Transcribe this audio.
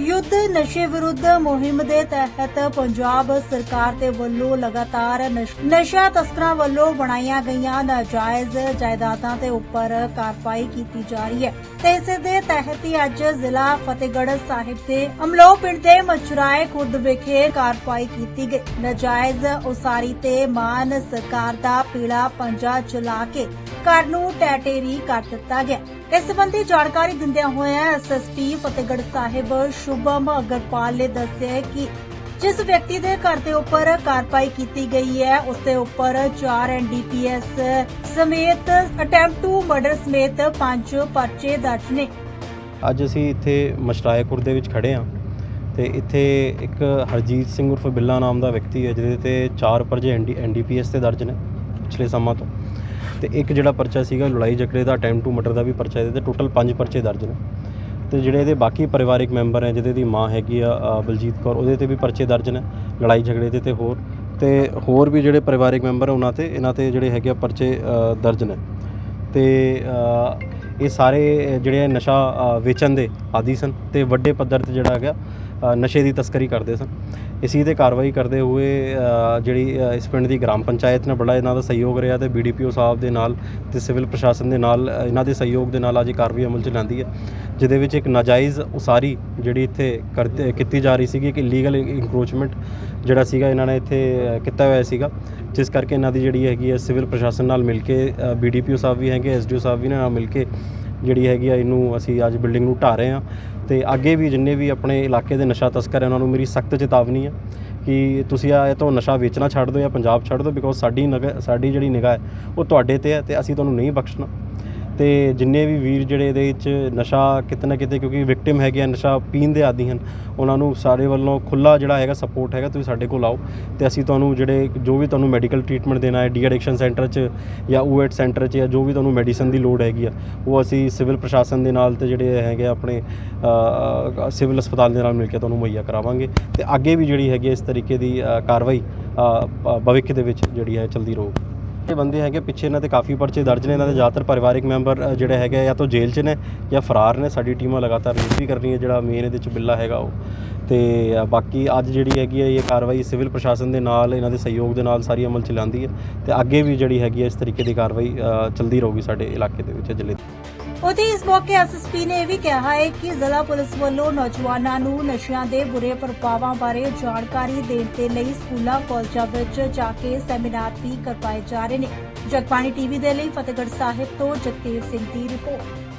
ਯੁੱਧ ਨਸ਼ੇ ਵਿਰੁੱਧ ਮੁਹਿੰਮ ਦੇ ਤਹਿਤ ਪੰਜਾਬ ਸਰਕਾਰ ਦੇ ਵੱਲੋਂ ਲਗਾਤਾਰ ਨਸ਼ਾ ਤਸਕਰਾਂ ਵੱਲੋਂ ਬਣਾਈਆਂ ਗਈਆਂ ਨਾਜਾਇਜ਼ ਜਾਇਦਾਦਾਂ ਦੇ ਉੱਪਰ ਕਾਰਵਾਈ ਕੀਤੀ ਜਾ ਰਹੀ ਹੈ। ਤੇ ਇਸ ਦੇ ਤਹਿਤ ਹੀ ਅੱਜ ਜ਼ਿਲ੍ਹਾ ਫਤਿਹਗੜ੍ਹ ਸਾਹਿਬ ਦੇ ਅਮਲੋ ਪਿੰਡ ਦੇ ਮਚਰਾਏ ਖੁਰਦ ਵਿਖੇ ਕਾਰਵਾਈ ਕੀਤੀ ਗਈ। ਨਾਜਾਇਜ਼ ਉਸਾਰੀ ਤੇ ਮਾਨ ਸਰਕਾਰ ਦਾ ਪੀਲਾ ਪੰਜਾ ਚਲਾ ਕੇ ਘਰ ਨੂੰ ਟੈਟੇਰੀ ਕਰ ਦਿੱਤਾ ਗਿਆ। ਇਸ ਸੰਬੰਧੀ ਜਾਣਕਾਰੀ ਦਿੰਦਿਆਂ ਹੋਇਆਂ ਐਸਐਸਪੀ ਫਤਿਹਗੜ੍ਹ ਸਾਹਿਬ ਸ਼ੁਭਮ ਅਗਰਪਾਲ ਨੇ ਦੱਸਿਆ ਕਿ ਜਿਸ ਵਿਅਕਤੀ ਦੇ ਘਰ ਦੇ ਉੱਪਰ ਕਾਰਵਾਈ ਕੀਤੀ ਗਈ ਹੈ, ਉਸ ਦੇ ਉੱਪਰ 4 ਐਨਡੀਪੀਐਸ ਸਮੇਤ ਅਟੈਂਪਟ ਟੂ ਮਰਡਰ ਸਮੇਤ 5 ਪਰਚੇ ਦਰਜ ਨੇ। ਅੱਜ ਅਸੀਂ ਇੱਥੇ ਮਸ਼ਰਾਏਪੁਰ ਦੇ ਵਿੱਚ ਖੜੇ ਹਾਂ ਤੇ ਇੱਥੇ ਇੱਕ ਹਰਜੀਤ ਸਿੰਘ ਉਰਫ ਬਿੱਲਾ ਨਾਮ ਦਾ ਵਿਅਕਤੀ ਹੈ, ਜਿਹਦੇ ਤੇ ਚਾਰ ਪਰਚੇ ਐਨਡੀਪੀਐਸ ਤੇ ਦਰਜ ਨੇ ਪਿਛਲੇ ਸਮਾਂ ਤੋਂ। ਤੇ ਇੱਕ ਜਿਹੜਾ ਪਰਚਾ ਸੀਗਾ ਲੜਾਈ ਝਗੜੇ ਦਾ ਅਟੈਂਪਟ ਟੂ ਮਰਡਰ ਦਾ ਵੀ ਪਰਚਾ ਇਹਦੇ ਤੇ ਟੋਟਲ 5 ਪਰਚੇ ਦਰਜ ਨੇ। ਤੇ ਜਿਹੜੇ ਇਹਦੇ ਬਾਕੀ ਪਰਿਵਾਰਿਕ ਮੈਂਬਰ ਹੈ, ਜਿਹਦੇ ਦੀ ਮਾਂ ਹੈਗੀ ਆ ਬਲਜੀਤ ਕੌਰ, ਉਹਦੇ ਤੇ ਵੀ ਪਰਚੇ ਦਰਜ ਨੇ, ਲੜਾਈ ਝਗੜੇ ਦੇ ਤੇ ਹੋਰ। ਤੇ ਹੋਰ ਵੀ ਜਿਹੜੇ ਪਰਿਵਾਰਿਕ ਮੈਂਬਰ ਉਹਨਾਂ ਤੇ, ਇਹਨਾਂ ਤੇ ਜਿਹੜੇ ਹੈਗੇ ਆ ਪਰਚੇ ਦਰਜ ਨੇ। ਤੇ ਇਹ ਸਾਰੇ ਜਿਹੜੇ ਨਸ਼ਾ ਵੇਚਣ ਦੇ ਆਦੀ ਸਨ, ਤੇ ਵੱਡੇ ਪੱਧਰ ਤੇ ਜਿਹੜਾ ਹੈਗਾ ਨਸ਼ੇ ਦੀ ਤਸਕਰੀ ਕਰਦੇ ਸਨ। ਇਸੀ ਤੇ ਕਾਰਵਾਈ ਕਰਦੇ ਹੋਏ ਜਿਹੜੀ ਇਸ ਪਿੰਡ ਦੀ ਗ੍ਰਾਮ ਪੰਚਾਇਤ ਨੇ ਬੜਾ ਇਹਨਾਂ ਦਾ ਸਹਿਯੋਗ ਰਿਹਾ ਤੇ ਬੀਡੀਪੀਓ ਸਾਹਿਬ ਦੇ ਨਾਲ ਤੇ ਸਿਵਲ ਪ੍ਰਸ਼ਾਸਨ ਦੇ ਨਾਲ ਇਹਨਾਂ ਦੇ ਸਹਿਯੋਗ ਦੇ ਨਾਲ ਅੱਜ ਇਹ ਕਾਰਵਾਈ ਅਮਲ ਚ ਲਿਆਂਦੀ ਹੈ। ਜਿਹਦੇ ਵਿੱਚ ਇੱਕ ਨਾਜਾਇਜ਼ ਉਸਾਰੀ ਜਿਹੜੀ ਇੱਥੇ ਕਰਤੇ- ਕੀਤੀ ਜਾ ਰਹੀ ਸੀਗੀ, ਇੱਕ ਇਲੀਗਲ ਇਨਕਰੋਚਮੈਂਟ ਜਿਹੜਾ ਸੀਗਾ, ਇਹਨਾਂ ਨੇ ਇੱਥੇ ਕੀਤਾ ਹੋਇਆ ਸੀਗਾ। ਜਿਸ ਕਰਕੇ ਇਹਨਾਂ ਦੀ ਜਿਹੜੀ ਹੈਗੀ ਹੈ ਸਿਵਲ ਪ੍ਰਸ਼ਾਸਨ ਨਾਲ ਮਿਲ ਕੇ ਬੀਡੀਪੀਓ ਸਾਹਿਬ ਵੀ ਹੈਗੇ ਐਸਡੀਓ ਸਾਹਿਬ ਵੀ ਨੇ ਨਾਲ ਮਿਲ ਕੇ ਜਿਹੜੀ ਹੈਗੀ ਆ, ਇਹਨੂੰ ਅਸੀਂ ਅੱਜ ਬਿਲਡਿੰਗ ਨੂੰ ਢਾਹ ਰਹੇ ਹਾਂ। ਤੇ ਅੱਗੇ ਵੀ ਜਿੰਨੇ ਵੀ ਆਪਣੇ ਇਲਾਕੇ ਦੇ ਨਸ਼ਾ ਤਸਕਰ ਹੈ, ਉਹਨਾਂ ਨੂੰ ਮੇਰੀ ਸਖਤ ਚੇਤਾਵਨੀ ਹੈ ਕਿ ਤੁਸੀਂ ਆ ਇਹ ਤੋਂ ਨਸ਼ਾ ਵੇਚਣਾ ਛੱਡ ਦਿਓ ਜਾਂ ਪੰਜਾਬ ਛੱਡ ਦਿਓ ਬਿਕੋਜ਼ ਸਾਡੀ ਨਗ ਸਾਡੀ ਜਿਹੜੀ ਨਿਗਾਹ ਹੈ, ਉਹ ਤੁਹਾਡੇ ਤੇ ਹੈ ਤੇ ਅਸੀਂ ਤੁਹਾਨੂੰ ਨਹੀਂ ਬਖਸ਼ਣਾ। ਤੇ ਜਿੰਨੇ ਵੀ ਵੀਰ ਜਿਹੜੇ ਇਹਦੇ ਵਿੱਚ ਨਸ਼ਾ ਕਿਤੇ ਨਾ ਕਿਤੇ ਕਿਉਂਕਿ ਵਿਕਟਿਮ ਹੈਗੇ ਆ, ਨਸ਼ਾ ਪੀਣ ਦੇ ਆਦੀ ਹਨ, ਉਹਨਾਂ ਨੂੰ ਸਾਰੇ ਵੱਲੋਂ ਖੁੱਲਾ ਜਿਹੜਾ ਹੈਗਾ ਸਪੋਰਟ ਹੈਗਾ, ਤੁਸੀਂ ਸਾਡੇ ਕੋਲ ਆਓ ਤੇ ਅਸੀਂ ਤੁਹਾਨੂੰ ਜਿਹੜੇ ਜੋ ਵੀ ਤੁਹਾਨੂੰ ਮੈਡੀਕਲ ਟ੍ਰੀਟਮੈਂਟ ਦੇਣਾ ਹੈ ਡੀ ਐਡਿਕਸ਼ਨ ਸੈਂਟਰ 'ਚ ਜਾਂ ਊਐਟ ਸੈਂਟਰ 'ਚ ਜਾਂ ਜੋ ਵੀ ਤੁਹਾਨੂੰ ਮੈਡੀਸਨ ਦੀ ਲੋੜ ਹੈਗੀ ਆ, ਉਹ ਅਸੀਂ ਸਿਵਲ ਪ੍ਰਸ਼ਾਸਨ ਦੇ ਨਾਲ ਤੇ ਜਿਹੜੇ ਹੈਗੇ ਆ ਆਪਣੇ ਸਿਵਲ ਹਸਪਤਾਲ ਦੇ ਨਾਲ ਮਿਲ ਕੇ ਤੁਹਾਨੂੰ ਮੁਹੱਈਆ ਕਰਾਵਾਂਗੇ ਤੇ ਅੱਗੇ ਵੀ ਜਿਹੜੀ ਹੈਗੀ ਹੈ ਇਸ ਤਰੀਕੇ ਦੀ ਕਾਰਵਾਈ ਭਵਿੱਖ ਦੇ ਵਿੱਚ ਜਿਹੜੀ ਹੈ ਚਲਦੀ ਰਹੂ। ਇਹ ਬੰਦੇ ਹੈਗੇ ਪਿੱਛੇ ਇਹਨਾਂ ਤੇ ਕਾਫੀ ਪਰਚੇ ਦਰਜ ਨੇ ਇਹਨਾਂ ਦੇ ਜ਼ਿਆਦਾਤਰ ਪਰਿਵਾਰਿਕ ਮੈਂਬਰ ਅ, ਜਿਹੜੇ ਹੈਗੇ ਆ ਜਾਂ ਤਾਂ ਜੇਲ੍ਹ 'ਚ ਨੇ ਜਾਂ ਫਰਾਰ ਨੇ। ਸਾਡੀ ਟੀਮਾਂ ਲਗਾਤਾਰ ਰੇਡ ਵੀ ਕਰ ਰਹੀਆਂ ਜਿਹੜਾ ਮੇਨ ਇਹਦੇ 'ਚ ਬਿੱਲਾ ਹੈਗਾ ਉਹ। ਤੇ ਅ, ਬਾਕੀ ਅੱਜ ਜਿਹੜੀ ਹੈਗੀ ਹੈ ਇਹ ਕਾਰਵਾਈ ਸਿਵਲ ਪ੍ਰਸ਼ਾਸਨ ਦੇ ਨਾਲ ਇਹਨਾਂ ਦੇ ਸਹਿਯੋਗ ਦੇ ਨਾਲ ਸਾਰੀ ਅਮਲ ਚ ਲਿਆਂਦੀ ਹੈ। ਤੇ ਅੱਗੇ ਵੀ ਜਿਹੜੀ ਹੈਗੀ ਹੈ ਇਸ ਤਰੀਕੇ ਦੀ ਕਾਰਵਾਈ ਅ, ਚਲਦੀ ਰਹੂਗੀ ਸਾਡੇ ਇਲਾਕੇ ਦੇ ਵਿੱਚ ਜ਼ਿਲ੍ਹੇ ਦੇ। ਉਥੇ ਇਸ ਮੌਕੇ ਐਸਐਸਪੀ ਨੇ ਇਹ ਵੀ ਕਿਹਾ ਹੈ ਕਿ ਜ਼ਿਲ੍ਹਾ ਪੁਲਿਸ ਵੱਲੋਂ ਨੌਜਵਾਨਾਂ ਨੂੰ ਨਸ਼ਿਆਂ ਦੇ ਬੁਰੇ ਪ੍ਰਭਾਵਾਂ ਬਾਰੇ ਜਾਣਕਾਰੀ ਦੇਣ ਦੇ ਲਈ ਸਕੂਲਾਂ, ਕਾਲਜਾਂ ਵਿੱਚ ਜਾ ਕੇ ਸੈਮੀਨਾਰ ਵੀ ਕਰਵਾਏ ਜਾ ਰਹੇ ਨੇ। ਜਗਬਾਣੀ ਟੀਵੀ ਦੇ ਲਈ ਫਤਿਹਗੜ੍ਹ ਸਾਹਿਬ ਤੋਂ ਜਗਤੇਵ ਸਿੰਘ ਦੀ ਰਿਪੋਰਟ।